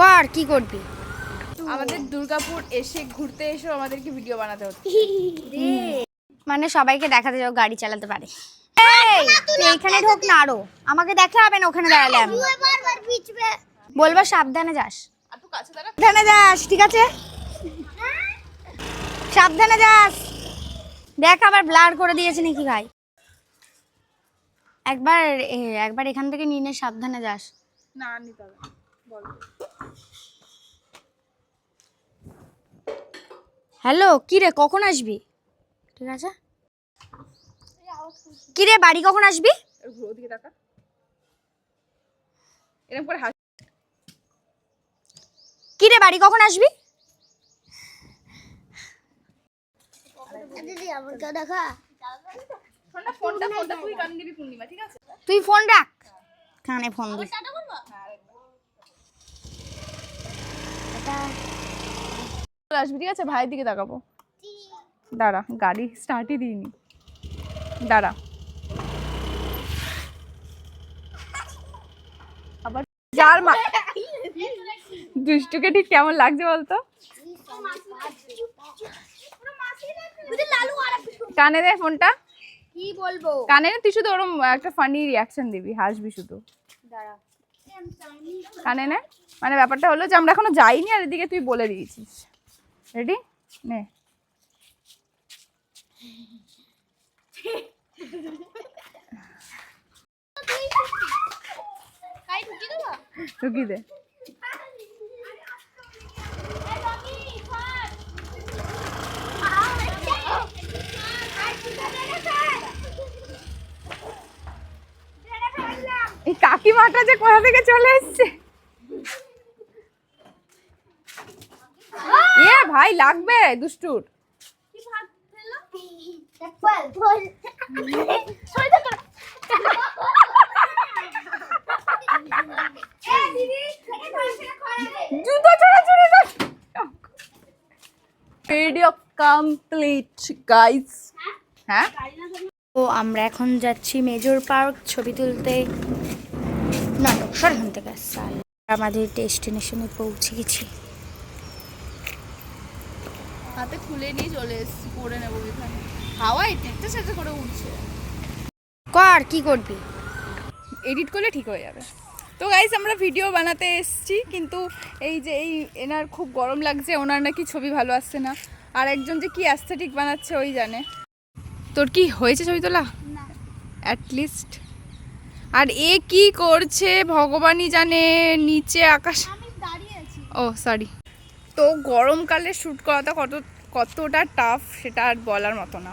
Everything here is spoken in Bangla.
কর কি করবি? আমাদের দুর্গাপুর এসে ঘুরতে এসেও আমাদেরকে ভিডিও বানাতে হচ্ছে। মানে সবাইকে দেখাতে যাও গাড়ি চালাতে পারে। এই তুই এখানে ঢোক না আরও। আমাকে দেখা হবে না ওখানে দাঁড়ালে আমি। বলব সাবধানে যাস। আর তুই কাছে দাঁড়া। সাবধানে যাস ঠিক আছে? সাবধানে যাস। দেখ আবার ব্লার করে দিয়েছে নাকি ভাই। একবার এ, একবার এখান থেকে নিয়ে নে সাবধানে যাস। না নিতে হবে। না। বল। হ্যালো কি রে কখন আসবি? ঠিক আছে? কি রে বাড়ি কখন আসবি? করে হাস কি রে বাড়ি কখন আসবি? ফোনটা ফোনটা ফোনটা তুই কান দিবি পূর্ণিমা ঠিক আছে? তুই ফোন রাখ। কানে ফোন দিস চলে আসবি ঠিক আছে? ভাইয়ের দিকে তাকাবো। দাঁড়া গাড়ি স্টার্টই দিইনি। দাঁড়া। আবার যার মা দুষ্টুকে ঠিক কেমন লাগছে বলতো? কানে দে ফোনটা। কি বলব? কানে তুই শুধু ওরম একটা ফানি রিয়াকশন দিবি হাসবি শুধু। কানে নে। মানে ব্যাপারটা হলো যে আমরা এখনও যাইনি আর এদিকে তুই বলে দিয়েছিস। রেডি নে। ঢুকি দে এই কাকিমাটা যে কোথা থেকে চলে এসছে? এ ভাই, লাগবে দুষ্টুর। হ্যাঁ? তো আমরা এখন যাচ্ছি মেজর পার্ক, ছবি তুলতে। নাটক সরখান থেকে। সাল আমাদের ডেস্টিনেশনে পৌঁছে গেছি। হাতে খুলে নিয়ে চলে এসছি পরে নেব এখানে। হাওয়াই টেকতে সেটা করে উঠছে। কর কি করবি? এডিট করলে ঠিক হয়ে যাবে। তো গাইস আমরা ভিডিও বানাতে এসেছি কিন্তু এই যে এই এনার খুব গরম লাগছে ওনার নাকি ছবি ভালো আসছে না। আর একজন যে কি অ্যাস্থেটিক বানাচ্ছে ওই জানে। তোর কি হয়েছে ছবি তোলা? অ্যাটলিস্ট আর এ কি করছে? ভগবানই জানে নিচে আকাশ। ও সরি তো গরমকালে শ্যুট করাটা কত কতটা টাফ সেটা আর বলার মতো না।